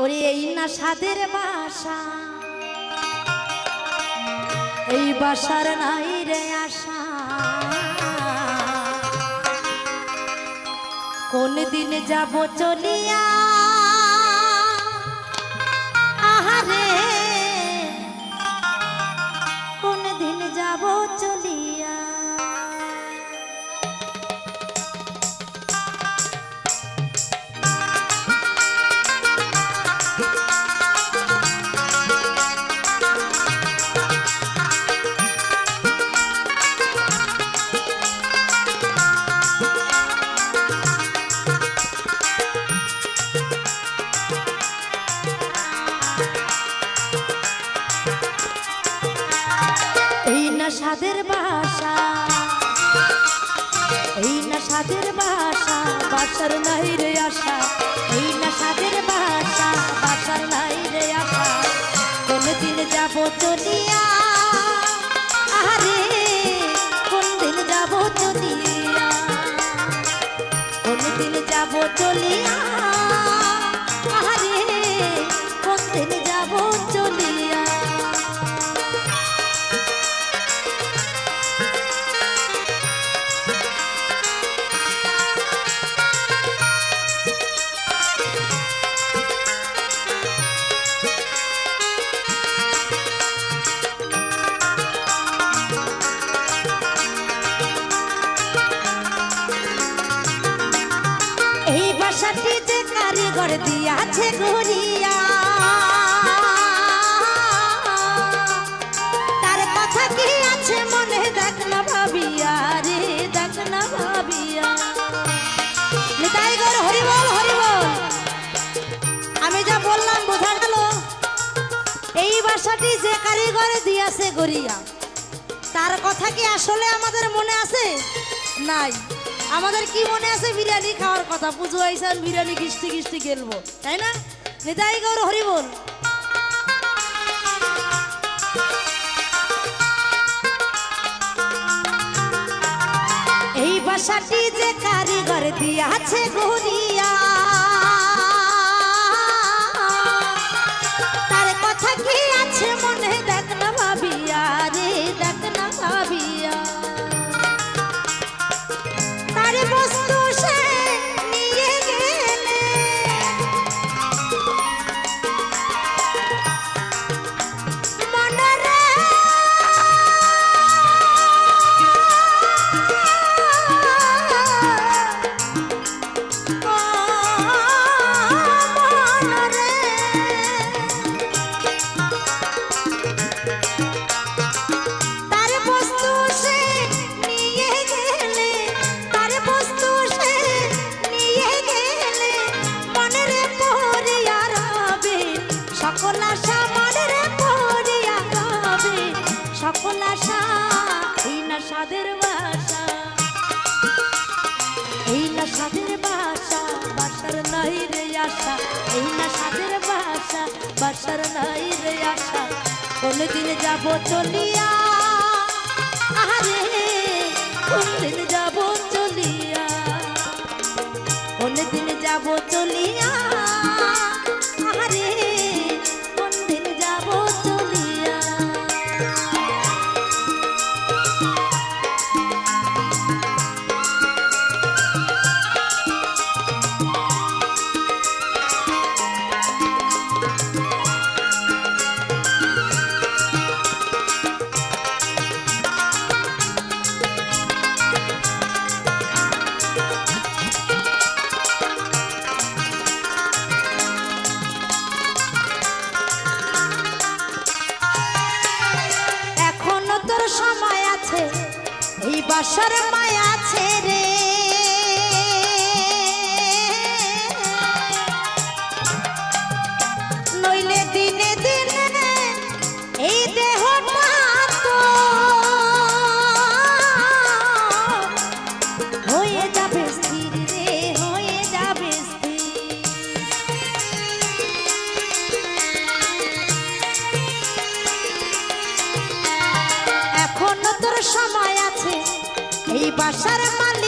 ওরে এই না সাদের বাসা। এই বাসার নাই রে আশা। কোন দিন যাব চলিয়া বাসা এই না সাদের বাসা চলিয়া আরে কোন দিন যাব চলিয়া কোন দিন যাব চলিয়া এই যে কারিগর দিয়াছে ঘুরিয়া তার কথা কি আছে মনে? দেখ না ভাবিয়া রে, দেখ না ভাবিয়া। নিতাই গর, হরি বল হরি বল। আমি যা বললাম বোঝা গেল। এই বাসাটি যে কারিগর দিয়াছে গড়িয়া, তার কথা কি আসলে আমাদের মনে আছে? নাই। আমাদের কি মনে আছে বিরিয়ানি খাওয়ার কথা? পুজো আইসান বিরিয়ানি কিস্তি কিস্তি খেলব, তাই না? নিতাই গৌর, হরি বল। এই বাসাটি যে কারিগর দিয়াছে গড়িয়া আশা এই না সাদের বাসা এই না সাদের বাসা বাসার নাই রে আশা। এই না সাদের বাসা বাসার নাই রে আশা। কোন দিন যাব চলিয়া আরে কোন দিন যাব চলিয়া। কোন দিন যাব চলিয়া বাসার মায়া রে নইলে দিনে দিনে এই দেহটা হয়ে যাবে হয়ে যাবে এখনও তোর সময় এই বাসার মালিক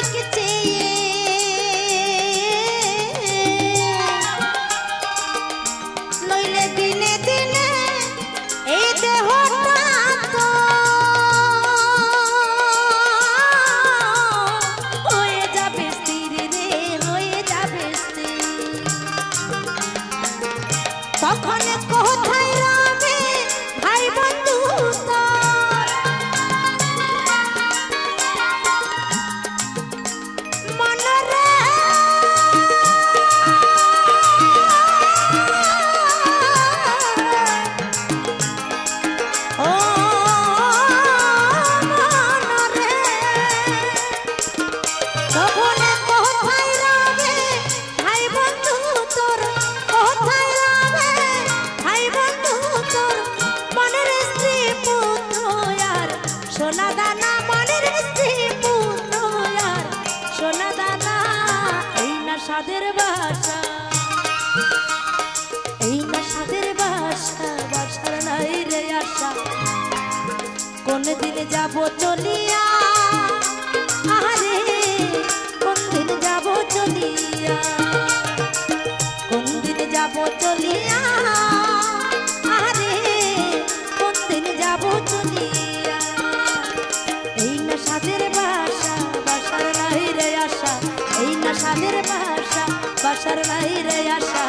বাসার বাইরে আসা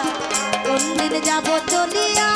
কোনদিন যাব চলিয়া?